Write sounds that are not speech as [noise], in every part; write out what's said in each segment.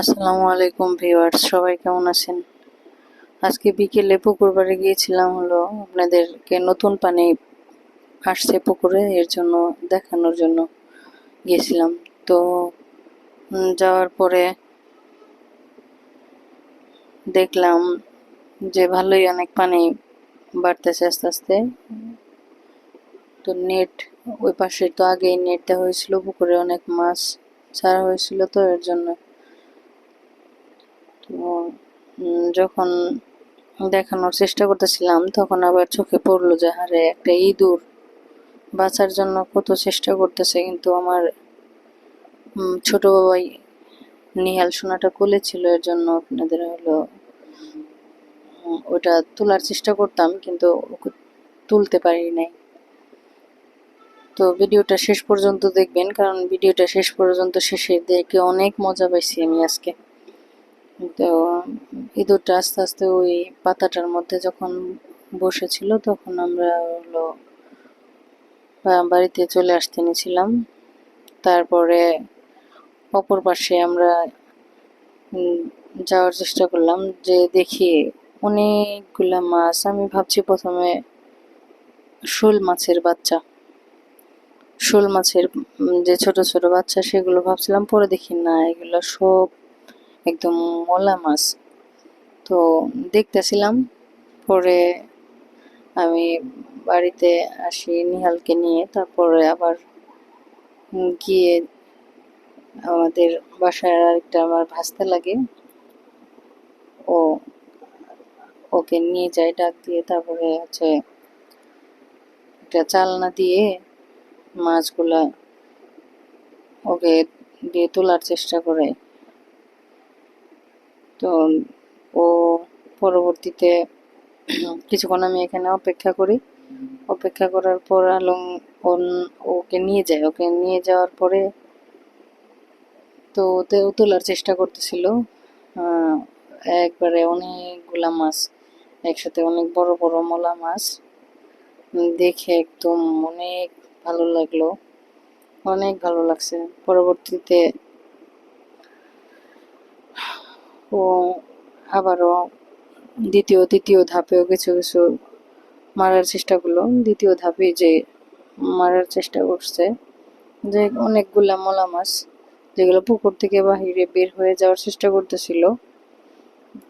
আসসালামু আলাইকুম ভিউয়ার্স, সবাই কেমন আছেন? আজকে বিকেলে পুকুর পাড়ে গিয়েছিলাম হলো আপনাদেরকে নতুন পানি আসছে পুকুরে, এর জন্য, দেখানোর জন্য গিয়েছিলাম। তো যাওয়ার পরে দেখলাম যে ভালোই অনেক পানি বাড়তেছে আস্তে আস্তে। তো নেট, ওই পাশে তো আগেই নেট দেওয়া হয়েছিল, পুকুরে অনেক মাছ ছাড়া হয়েছিল তো, এর জন্য তো যখন দেখানোর চেষ্টা করতেছিলাম, তখন আবার চোখে পড়ল যে হারে একটা ইঁদুর বাঁচার জন্য কত চেষ্টা করতেছে। কিন্তু আমার ছোট বাবাই নিহাল সোনাটা কোলে ছিল এর জন্য আপনাদের হলো ওটা তোলার চেষ্টা করতাম, কিন্তু তুলতে পারি নাই। তো ভিডিওটা শেষ পর্যন্ত দেখবেন, কারণ ভিডিওটা শেষ পর্যন্ত শেষে দেখে অনেক মজা পাইছি আমি আজকে। তো ইঁদুরটা আস্তে আস্তে ওই পাতাটার মধ্যে যখন বসেছিল তখন আমরা হলো বাড়িতে চলে আসতে নিয়েছিলাম তারপরে অপর পাশে আমরা যাওয়ার চেষ্টা করলাম যে দেখি অনেকগুলা মাছ। আমি ভাবছি প্রথমে শোল মাছের বাচ্চা। শোল মাছের যে ছোট ছোট বাচ্চা সেগুলো ভাবছিলাম, পরে দেখি না, এগুলো সব একদম মলা মাছ। তো দেখতেছিলাম, পরে আমি বাড়িতে আসি নিহালকে নিয়ে, তারপরে আবার গিয়ে আমাদের বাসায় আরেকটা আমার ভাসতে লাগে। ও, ওকে নিয়ে যাই ডাক দিয়ে, তারপরে হচ্ছে একটা চালনা দিয়ে মাছগুলা ওকে দিয়ে তোলার চেষ্টা করে। তো ও পরবর্তীতে [clears throat] কিছুক্ষণ আমি এখানে অপেক্ষা করি। অপেক্ষা করার পর আলম ওকে নিয়ে যায়। ওকে নিয়ে যাওয়ার পরে তো ওতে তোলার চেষ্টা করতেছিল। একবারে অনেকগুলা মাছ, একসাথে অনেক বড় বড় মলা মাছ। দেখে একদম অনেক ভালো লাগল। অনেক ভালো লাগছে। পরবর্তীতে ও আবারও দ্বিতীয়, তৃতীয় ধাপেও কিছু কিছু মারার চেষ্টা করল। দ্বিতীয় ধাপে যে মারার চেষ্টা করছে, যে অনেকগুলা মলা মাছ যেগুলো পুকুর থেকে বাহিরে বের হয়ে যাওয়ার চেষ্টা করতেছিল,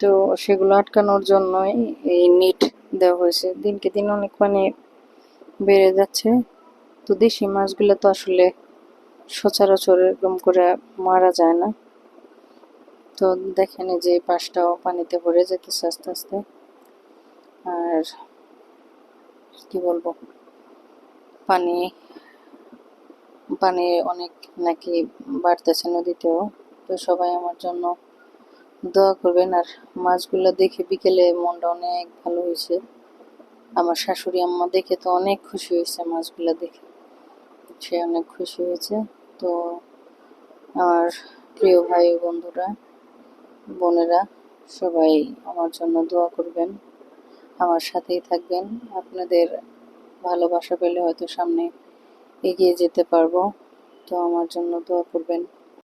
তো সেগুলো আটকানোর জন্যই এই নেট দেওয়া হয়েছে। দিনকে দিন অনেক পানি বেড়ে যাচ্ছে। তো দেশি মাছগুলো তো আসলে সচরাচর এরকম করে মারা যায় না। তো দেখেন যে পাশটাও পানিতে ভরে যেতেছে আস্তে আস্তে। আর কি বলব? পানি পানি অনেক নাকি বাড়তেছে নদীতেও। তো সবাই আমার জন্য দোয়া করবেন। আর মাছগুলো দেখে বিকেলে মনটা অনেক ভালো হয়েছে। আমার শাশুড়ি আম্মা দেখে তো অনেক খুশি হয়েছে মাছগুলো দেখে। সে অনেক খুশি হয়েছে। তো আমার প্রিয় ভাই বন্ধুরা বোনেরা, সবাই আমার জন্য দোয়া করবেন, আমার সাথেই থাকবেন। আপনাদের ভালোবাসা পেলে হয়তো সামনে এগিয়ে যেতে পারব, তো আমার জন্য দোয়া করবেন।